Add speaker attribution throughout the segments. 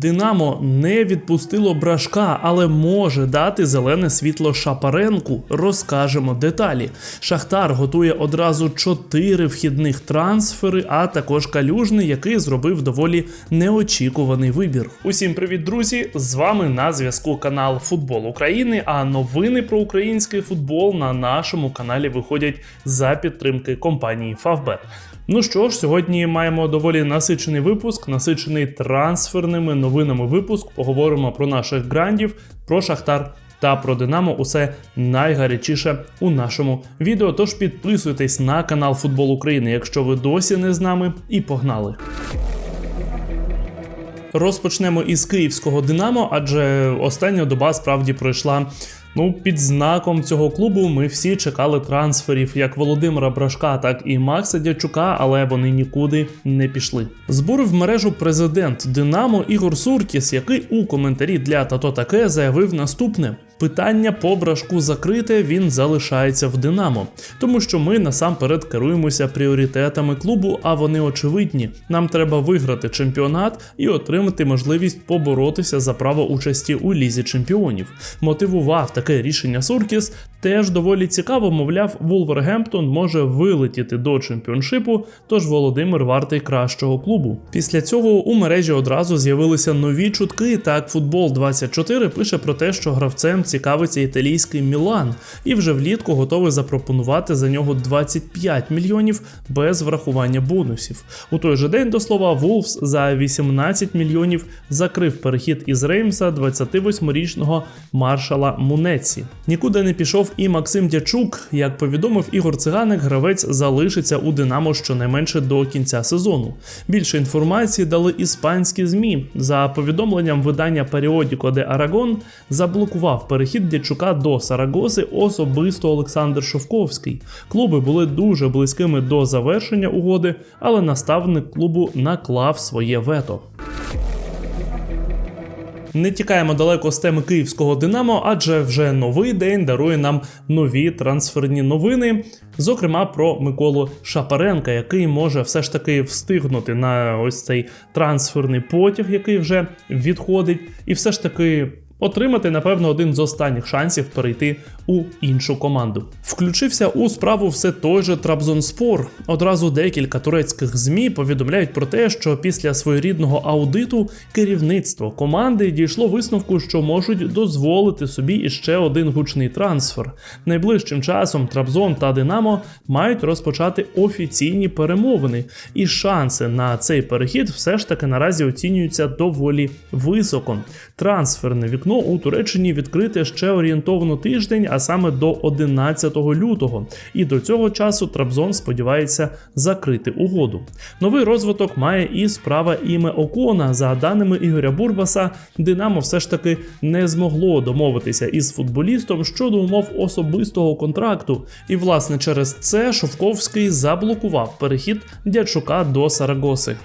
Speaker 1: Динамо не відпустило брашка, але може дати зелене світло Шапаренку. Розкажемо деталі. Шахтар готує одразу чотири вхідних трансфери, а також калюжний, який зробив доволі неочікуваний вибір. Усім привіт, друзі! З вами на зв'язку канал Футбол України. А новини про український футбол на нашому каналі виходять за підтримки компанії Favbet. Ну що ж, сьогодні маємо доволі насичений випуск, насичений трансферними новинами випуск. Поговоримо про наших грандів, про Шахтар та про Динамо. Усе найгарячіше у нашому відео. Тож підписуйтесь на канал Футбол України, якщо ви досі не з нами, і погнали. Розпочнемо із київського Динамо, адже остання доба справді пройшла. Ну, під знаком цього клубу ми всі чекали трансферів як Володимира Брашка, так і Макса Дячука, але вони нікуди не пішли. Збурив мережу президент Динамо Ігор Суркіс, який у коментарі для Тато Таке заявив наступне: питання по брашку закрите, він залишається в Динамо, тому що ми насамперед керуємося пріоритетами клубу, а вони очевидні. Нам треба виграти чемпіонат і отримати можливість поборотися за право участі у лізі чемпіонів. Мотивував таке рішення Суркіс. Теж доволі цікаво, мовляв, Вулвергемптон може вилетіти до чемпіоншипу, тож Володимир вартий кращого клубу. Після цього у мережі одразу з'явилися нові чутки. Так, футбол 24 пише про те, що гравцем цікавиться італійський Мілан, і вже влітку готовий запропонувати за нього 25 мільйонів без врахування бонусів. У той же день, до слова, Вулфс за 18 мільйонів закрив перехід із Реймса 28-річного маршала Мунеці. Нікуди не пішов і Максим Дячук. Як повідомив Ігор Циганик, гравець залишиться у Динамо щонайменше до кінця сезону. Більше інформації дали іспанські змі. За повідомленням видання Періодіко де Арагон заблокував перехід Дячука до Сарагоси особисто Олександр Шовковський. Клуби були дуже близькими до завершення угоди, але наставник клубу наклав своє вето. Не тікаємо далеко з теми київського Динамо, адже вже новий день дарує нам нові трансферні новини. Зокрема, про Миколу Шапаренка, який може все ж таки встигнути на ось цей трансферний потяг, який вже відходить, і все ж таки. Отримати, напевно, один з останніх шансів перейти у іншу команду. Включився у справу все той же Трабзонспор. Одразу декілька турецьких змі повідомляють про те, що після своєрідного аудиту керівництво команди дійшло висновку, що можуть дозволити собі іще один гучний трансфер. Найближчим часом Трабзон та Динамо мають розпочати офіційні перемовини, і шанси на цей перехід все ж таки наразі оцінюються доволі високо. Трансферне вікно вікно у Туреччині відкрите ще орієнтовно тиждень, а саме до 11 лютого. І до цього часу Трабзон сподівається закрити угоду. Новий розвиток має і справа іме Окона. За даними Ігоря Бурбаса, Динамо все ж таки не змогло домовитися із футболістом щодо умов особистого контракту. І, власне, через це Шовковський заблокував перехід Дячука до Сарагоси.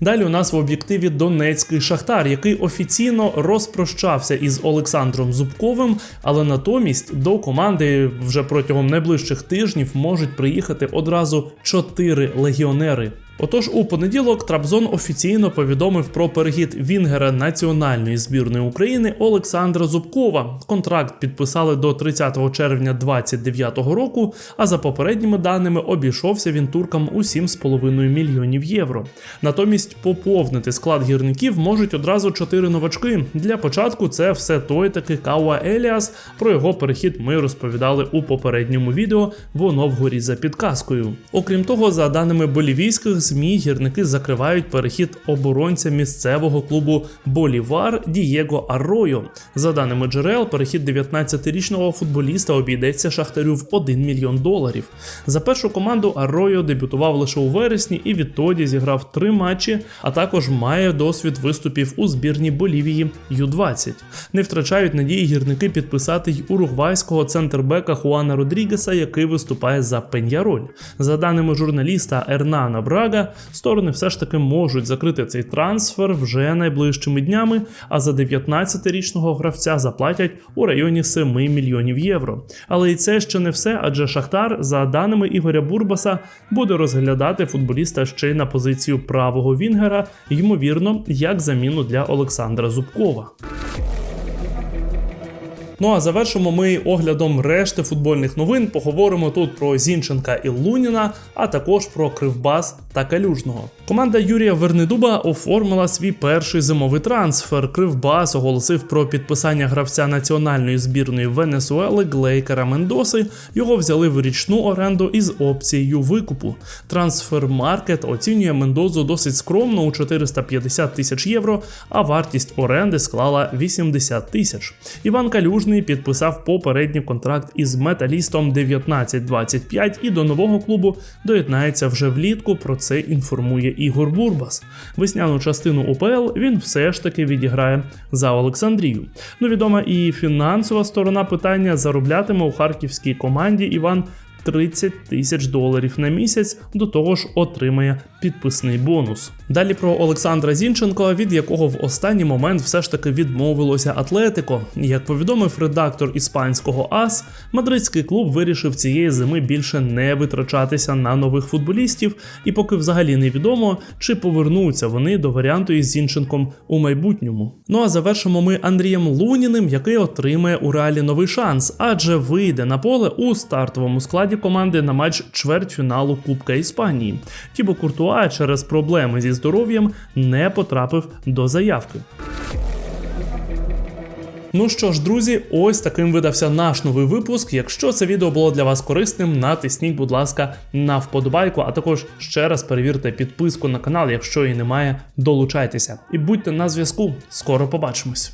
Speaker 1: Далі у нас в об'єктиві Донецький Шахтар, який офіційно розпрощався із Олександром Зубковим, але натомість до команди вже протягом найближчих тижнів можуть приїхати одразу чотири легіонери. Отож, у понеділок Трабзон офіційно повідомив про перехід Вінгера національної збірної України Олександра Зубкова. Контракт підписали до 30 червня 2029 року. А за попередніми даними обійшовся він туркам у 7,5 мільйонів євро. Натомість поповнити склад гірників можуть одразу чотири новачки. Для початку це все той таки Кауа Еліас. Про його перехід ми розповідали у попередньому відео. Воно вгорі за підказкою. Окрім того, за даними болівійських ЗМІ гірники закривають перехід оборонця місцевого клубу Болівар Дієго Арройо. За даними джерел, перехід 19-річного футболіста обійдеться шахтарю в 1 мільйон доларів. За першу команду Арройо дебютував лише у вересні і відтоді зіграв три матчі, а також має досвід виступів у збірні Болівії Ю-20. Не втрачають надії гірники підписати й уругвайського центрбека Хуана Родрігеса, який виступає за Пеньяроль. За даними журналіста Ернана Брага. Брага, сторони все ж таки можуть закрити цей трансфер вже найближчими днями. А за 19-річного гравця заплатять у районі 7 мільйонів євро. Але і це ще не все, адже Шахтар, за даними Ігоря Бурбаса, буде розглядати футболіста ще й на позицію правого вінгера, ймовірно, як заміну для Олександра Зубкова. Ну а завершимо ми оглядом решти футбольних новин. Поговоримо тут про Зінченка і Луніна, а також про Кривбас та Калюжного. Команда Юрія Вернедуба оформила свій перший зимовий трансфер. Кривбас оголосив про підписання гравця національної збірної Венесуели Глейкера Мендоси. Його взяли в річну оренду із опцією викупу. Трансфермаркет оцінює Мендозу досить скромно у 450 тисяч євро, а вартість оренди склала 80 тисяч. Іван Калюжний підписав попередній контракт із металістом 1925 і до нового клубу доєднається вже влітку. Про це інформує Ігор Бурбас. Весняну частину УПЛ він все ж таки відіграє за Олександрію. Ну відома і фінансова сторона питання зароблятиме у харківській команді Іван. 30 тисяч доларів на місяць, до того ж отримає підписний бонус. Далі про Олександра Зінченко, від якого в останній момент все ж таки відмовилося Атлетико. Як повідомив редактор іспанського АС, мадридський клуб вирішив цієї зими більше не витрачатися на нових футболістів, і поки взагалі невідомо, чи повернуться вони до варіанту із Зінченком у майбутньому. Ну а завершимо ми Андрієм Луніним, який отримає у реалі новий шанс, адже вийде на поле у стартовому складі команди на матч чвертьфіналу Кубка Іспанії. Тібо Куртуа через проблеми зі здоров'ям не потрапив до заявки. Ну що ж, друзі, ось таким видався наш новий випуск. Якщо це відео було для вас корисним, натисніть, будь ласка, на вподобайку, а також ще раз перевірте підписку на канал, якщо її немає, долучайтеся. І будьте на зв'язку. Скоро побачимось.